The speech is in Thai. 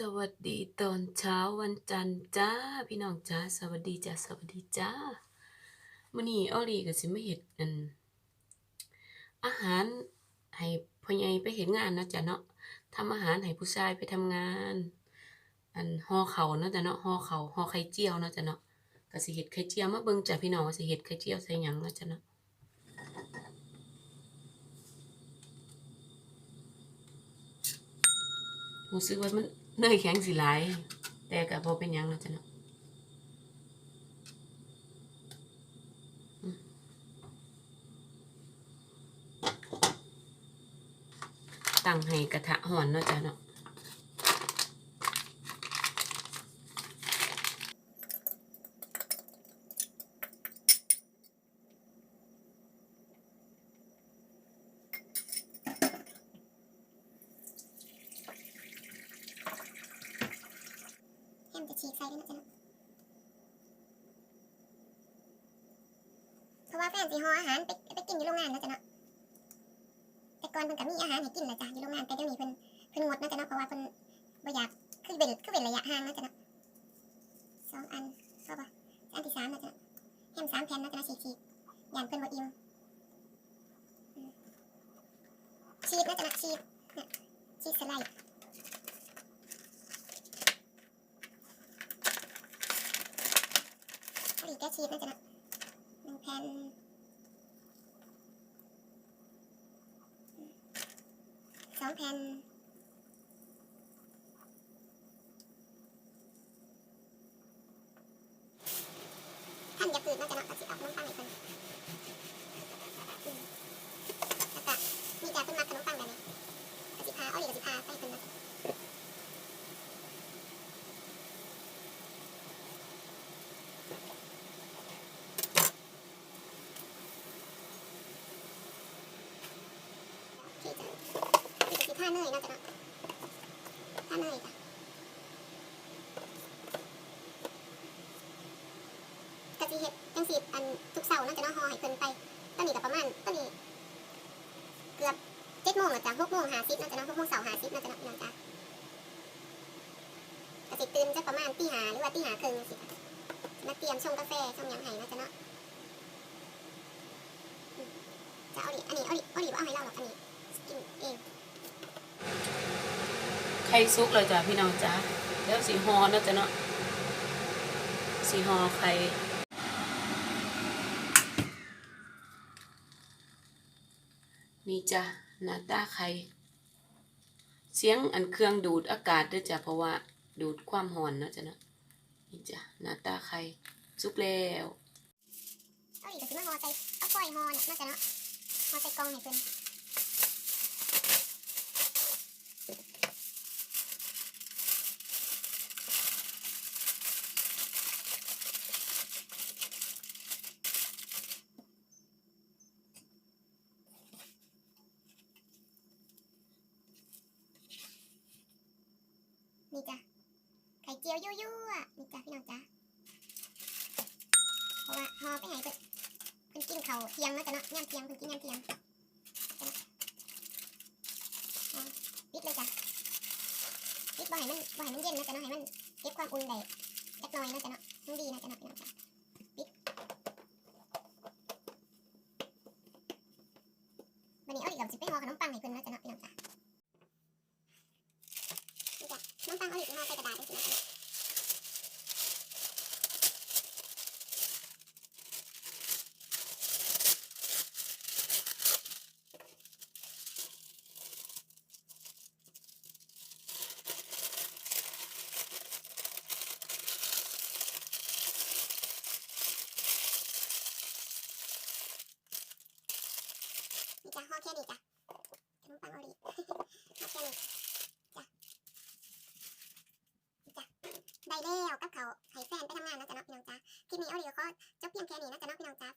สวัสดีตอนเช้าวันจันทร์จ้าพี่น้องจ้าสวัสดีจ้าสวัสดีจ้ามื้อนี้ออลีก็สิมาเฮ็ดอันอาหารให้พ่อใหญ่ไปเฮ็ดงานนะจ้ะเนาะทำอาหารให้ผู้ชายไปทำงาน อันห่อเขาเนาะจ้ะเนาะห่อเขาห่อไข่เจียวเนาะจ้ะเนาะก็สิเฮ็ดไข่เจียวมาเบิ่งจ้ะพี่น้องว่าสิเฮ็ดไข่เจียวใส่หยังเนาะจ้ะเนาะรู้สึกว่ามัน เนยแข็งสิหลาย แต่ก็บ่เป็นยังเนาะจ้ะเนาะตั้งให้กระทะห่อนเนาะจ้ะเนาะ ฉีใส่ด้วยนะจ๊ะเพราะว่าแฟนสิห่ออาหารไปไปกินอยู่โรงงานนะจ๊ะเนาะแต่ก่อนเพิ่นก็มีอาหารให้กินแหละจ้ะอยู่โรงงานแต่เดี๋ยวนี้เพิ่นเพิ่นงดนะจ๊ะเนาะเพราะว่าเพิ่นบ่อยากคือเป็นคือเป็นระยะห่างนะจ๊ะเนาะสองอันพอปะอันที่สามนะจ๊ะแฮมสามแผ่นนะจ๊ะฉีกฉีกย่านเพิ่นบ่อิ่มชีสนะจ๊ะเนาะชีสเนี่ยชีสสไลด์ ผลิตแก้ชีสน่าจะนะหนึ่งแผ่นสองแผ่นท่านอย่าปืนน่าจะนะกระสิเอาขนมปังให้เพิ่นอืมแล้วก็มีแต่เพิ่นมักขนมปังแบบนี้กระสิพาเอาอีกกระสิพาไปเพิ่นนะ ที่จะ ที่จะท่าเนยน่าจะเนาะท่าเนยจ้ะกะทิเห็ดจังสีอันทุกเสาร์น่าจะเนาะหอให้เพิ่นไปตอนนี้ก็ประมาณตอนนี้เกือบเจ็ดโมงแล้วจ้ะหกโมงหาสิบน่าจะเนาะหกโมงเสาร์หาสิบน่าจะเนาะพี่น้องจ้ะกะสิตื่นจะประมาณตีหาหรือว่าตีหาครึ่งสิมาเตรียมชงกาแฟชงยังไห้น่าจะเนาะจะเอาดิอันนี้เอาดิเอาดิบ่เอาให้เราหรอกอันนี้กินเอง ไข่สุกเลยจ้ะพี่น้องจ้าแล้วสีหอเนาะจ้ะเนาะสีหอไข่นี่จ้ะหน้าตาไข่เสียงอันเครื่องดูดอากาศด้วยจ้ะเพราะว่าดูดความร้อนเนาะจ้ะเนาะนี่จ้ะหน้าตาไข่สุกแล้วเอาอีกก็สิมาหอใส่เอาฝอยหอเนี่ยน่าจะเนาะหอใส่กองให้เพิ่นนี่จ้ะ เจียวยั่วๆนี่จ้ะพี่น้องจ้ะเพราะว่าห่อไปให้เพิ่นเพิ่นกินเขาเทียงแล้วจ้ะเนาะย่ำเทียงเพิ่นกินย่ำเทียงปิดเลยจ้ะปิดบ่ให้มันบ่ให้มันเย็นนะจ้ะเนาะให้มันเก็บความอุ่นได้จักหน่อยนะจ้ะเนาะมันดีนะจ้ะเนาะพี่น้องจ้ะปิดวันนี้เอาอีกกับสิไปห่อขนมปังให้เพิ่นนะจ้ะเนาะพี่น้องจ้ะนี่จ้ะขนมปังเอาอีกห่อใส่กระดาษได้สินะจ๊ะ จ้ะห่อแค่นี้จ้ะขนมปังออรีห่อแค่นี้จ้ะจ้ะได้แล้วกับเขาวให้แฟนไปทำงานนะจ๊ะเนาะพี่น้องจ้ะคลิปนี้ออรีก็ขอจบเพียงแค่นี้นะจ๊ะเนาะพี่น้องจ้ะ